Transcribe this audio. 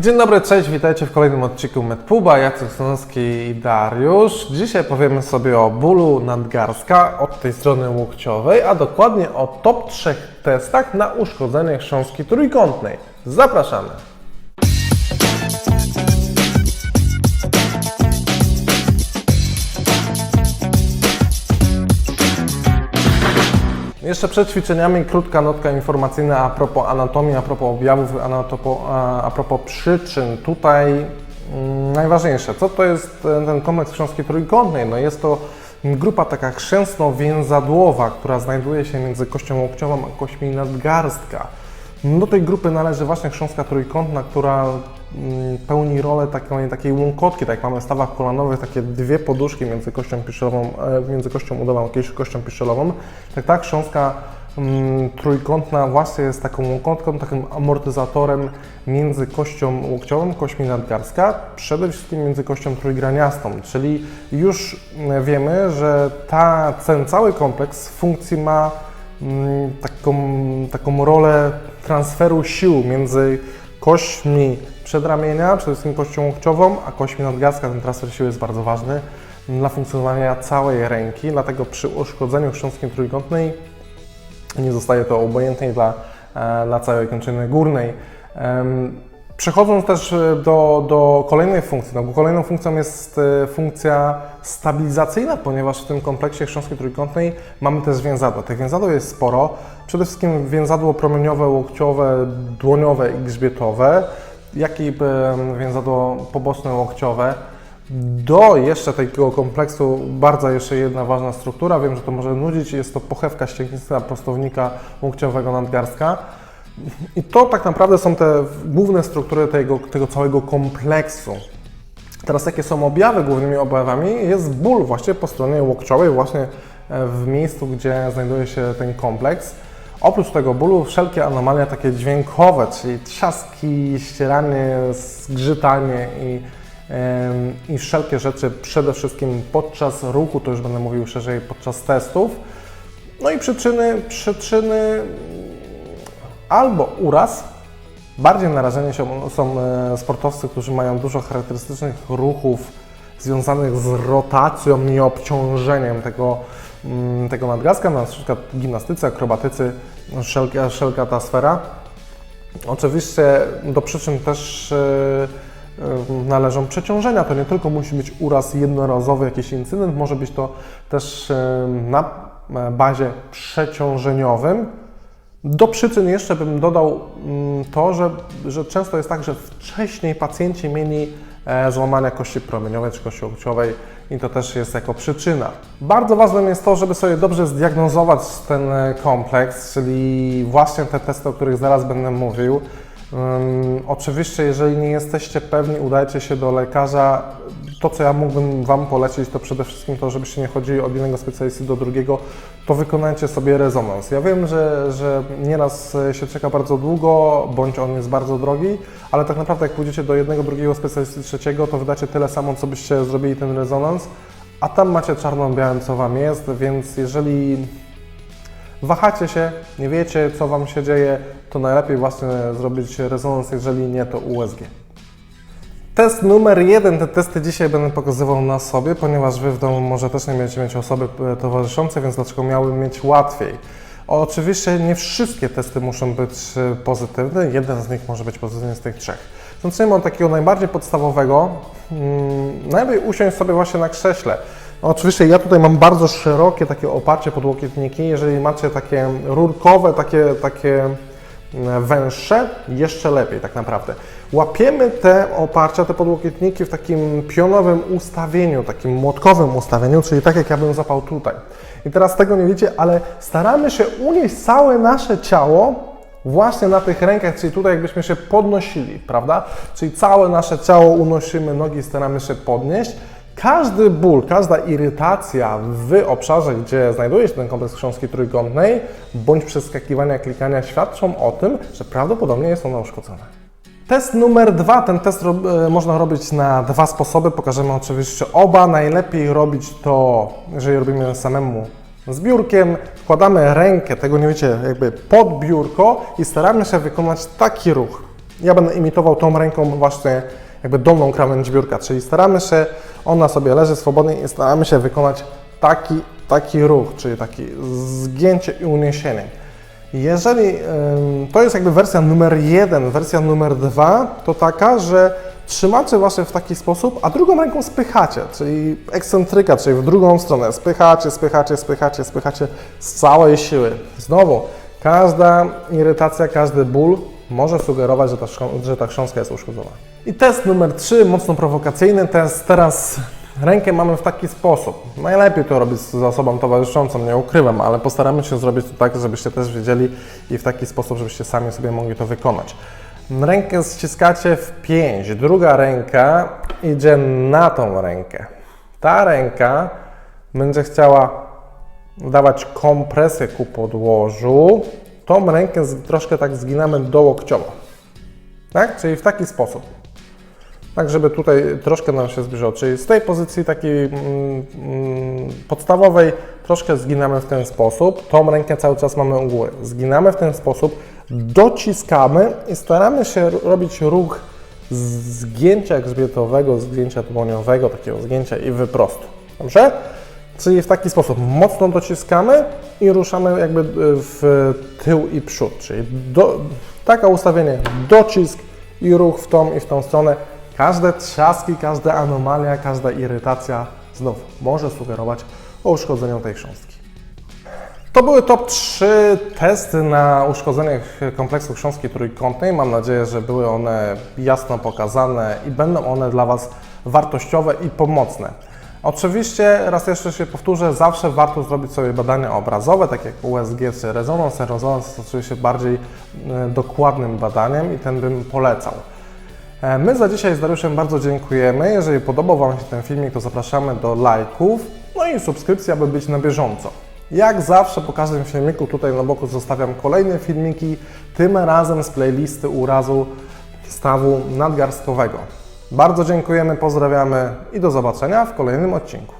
Dzień dobry, cześć, witajcie w kolejnym odcinku MedPuba. Jacek Stanowski i Dariusz. Dzisiaj powiemy sobie o bólu nadgarstka od tej strony łokciowej, a dokładnie o top 3 testach na uszkodzenie chrząstki trójkątnej. Zapraszamy! Jeszcze przed ćwiczeniami krótka notka informacyjna a propos anatomii, a propos objawów, a, propos przyczyn. Tutaj mm, najważniejsze, co to jest ten, kompleks chrząstki trójkątnej? No jest to grupa taka chrzęstno-więzadłowa, która znajduje się między kością łokciową a kośćmi nadgarstka. Do tej grupy należy właśnie chrząstka trójkątna, która mm, pełni rolę takiej, takiej łąkotki, tak jak mamy w stawach kolanowych, takie dwie poduszki między kością piszelową, e, między kością udową a kością piszelową. Tak ta chrząstka mm, trójkątna właśnie jest taką łąkotką, takim amortyzatorem między kością łokciową, kośćmi nadgarstka, przede wszystkim między kością trójgraniastą, czyli już mm, wiemy, że ta, ten cały kompleks funkcji ma taką, taką rolę transferu sił między kośćmi przedramienia, przede wszystkim kością łokciową, a kośćmi nadgarstka. Ten transfer sił jest bardzo ważny dla funkcjonowania całej ręki, dlatego przy uszkodzeniu chrząstki trójkątnej nie zostaje to obojętnie dla, e, dla całej kończyny górnej. Przechodząc też e, do, do kolejnej funkcji, no kolejną funkcją jest e, funkcja stabilizacyjna, ponieważ w tym kompleksie chrząstki trójkątnej mamy też więzadła. Tych więzadeł jest sporo. Przede wszystkim więzadło promieniowe, łokciowe, dłoniowe i grzbietowe, jak i e, więzadło poboczne łokciowe. Do jeszcze tego kompleksu bardzo jeszcze jedna ważna struktura, wiem, że to może nudzić, jest to pochewka ścięgnista prostownika łokciowego nadgarstka. I to tak naprawdę są te główne struktury tego, tego całego kompleksu. Teraz jakie są objawy? Głównymi objawami jest ból właśnie po stronie łokciowej, właśnie e, w miejscu, gdzie znajduje się ten kompleks. Oprócz tego bólu wszelkie anomalie takie dźwiękowe, czyli trzaski, ścieranie, zgrzytanie i, em, i wszelkie rzeczy przede wszystkim podczas ruchu, to już będę mówił szerzej podczas testów. No i przyczyny, przyczyny albo uraz. Bardziej narażeni są e, sportowcy, którzy mają dużo charakterystycznych ruchów związanych z rotacją i obciążeniem tego, mm, tego nadgarstka, na przykład w gimnastyce, akrobatycy, wszelka, wszelka ta sfera. Oczywiście do przyczyn też e, e, należą przeciążenia. To nie tylko musi być uraz jednorazowy, jakiś incydent, może być to też na bazie przeciążeniowym. Do przyczyn jeszcze bym dodał mm, to, że, że często jest tak, że wcześniej pacjenci mieli e, złamania kości promieniowej czy kości łokciowej i to też jest jako przyczyna. Bardzo ważne jest to, żeby sobie dobrze zdiagnozować ten e, kompleks, czyli właśnie te testy, o których zaraz będę mówił. Ym, oczywiście, jeżeli nie jesteście pewni, udajcie się do lekarza. To, co ja mógłbym Wam polecić, to przede wszystkim to, żebyście nie chodzili od jednego specjalisty do drugiego, to wykonajcie sobie rezonans. Ja wiem, że, że nieraz się czeka bardzo długo, bądź on jest bardzo drogi, ale tak naprawdę jak pójdziecie do jednego, drugiego specjalisty, trzeciego, to wydacie tyle samo, co byście zrobili ten rezonans, a tam macie czarno-białym, co Wam jest, więc jeżeli wahacie się, nie wiecie, co Wam się dzieje, to najlepiej właśnie zrobić rezonans, jeżeli nie, to USG. Test numer jeden, te testy dzisiaj będę pokazywał na sobie, ponieważ Wy w domu może też nie będziecie mieć osoby e, towarzyszącej, więc dlaczego miałbym mieć łatwiej? Oczywiście nie wszystkie testy muszą być e, pozytywne, jeden z nich może być pozytywny z tych trzech. Zaczniemy od takiego najbardziej podstawowego. Mm, Najlepiej usiąść sobie właśnie na krześle. No, Oczywiście ja tutaj mam bardzo szerokie takie oparcie podłokietniki. Jeżeli macie takie rurkowe, takie, takie węższe, jeszcze lepiej tak naprawdę. Łapiemy te oparcia, te podłokietniki w takim pionowym ustawieniu, takim młotkowym ustawieniu, czyli tak jak ja bym zapał tutaj. I teraz tego nie wiecie, ale staramy się unieść całe nasze ciało właśnie na tych rękach, czyli tutaj jakbyśmy się podnosili, prawda? Czyli całe nasze ciało unosimy, nogi staramy się podnieść. Każdy ból, każda irytacja w obszarze, gdzie znajduje się ten kompleks chrząstki trójkątnej, bądź przeskakiwania, klikania świadczą o tym, że prawdopodobnie jest ono uszkodzone. Test numer dwa. Ten test e, można robić na dwa sposoby. Pokażemy oczywiście oba. Najlepiej robić to, jeżeli robimy samemu z biurkiem. Wkładamy rękę, tego nie wiecie, jakby pod biurko i staramy się wykonać taki ruch. Ja będę imitował tą ręką właśnie jakby dolną krawędź biurka, czyli staramy się, ona sobie leży swobodnie i staramy się wykonać taki, taki ruch, czyli takie zgięcie i uniesienie. Jeżeli to jest jakby wersja numer jeden, wersja numer dwa, to taka, że trzymacie właśnie w taki sposób, a drugą ręką spychacie, czyli ekscentryka, czyli w drugą stronę. Spychacie, spychacie, spychacie, spychacie z całej siły. Znowu, każda irytacja, każdy ból może sugerować, że ta, że ta chrząstka jest uszkodzona. I test numer 3, mocno prowokacyjny test. Teraz rękę mamy w taki sposób. Najlepiej to robić z osobą towarzyszącą, nie ukrywam, ale postaramy się zrobić to tak, żebyście też wiedzieli i w taki sposób, żebyście sami sobie mogli to wykonać. Rękę ściskacie w pięć, druga ręka idzie na tą rękę. Ta ręka będzie chciała dawać kompresję ku podłożu. Tą rękę troszkę tak zginamy do łokciowo. Tak? Czyli w taki sposób. Tak, żeby tutaj troszkę nam się zbliżyło. Czyli z tej pozycji takiej mm, mm, podstawowej troszkę zginamy w ten sposób. Tą rękę cały czas mamy u góry. Zginamy w ten sposób, dociskamy i staramy się robić ruch zgięcia grzbietowego, zgięcia dłoniowego, takiego zgięcia i wyprostu. Dobrze? Czyli w taki sposób mocno dociskamy i ruszamy jakby w tył i przód. Czyli do, takie ustawienie, docisk i ruch w tą i w tą stronę. Każde trzaski, każda anomalia, każda irytacja znów może sugerować o uszkodzeniu tej chrząstki. To były top 3 testy na uszkodzenie kompleksu chrząstki trójkątnej. Mam nadzieję, że były one jasno pokazane i będą one dla Was wartościowe i pomocne. Oczywiście, raz jeszcze się powtórzę, zawsze warto zrobić sobie badania obrazowe, tak jak USG czy rezonans. Rezonans jest oczywiście bardziej e, dokładnym badaniem i ten bym polecał. E, My za dzisiaj z Dariuszem bardzo dziękujemy. Jeżeli podobał Wam się ten filmik, to zapraszamy do lajków, no i subskrypcji, aby być na bieżąco. Jak zawsze po każdym filmiku tutaj na boku zostawiam kolejne filmiki, tym razem z playlisty urazu stawu nadgarstkowego. Bardzo dziękujemy, pozdrawiamy i do zobaczenia w kolejnym odcinku.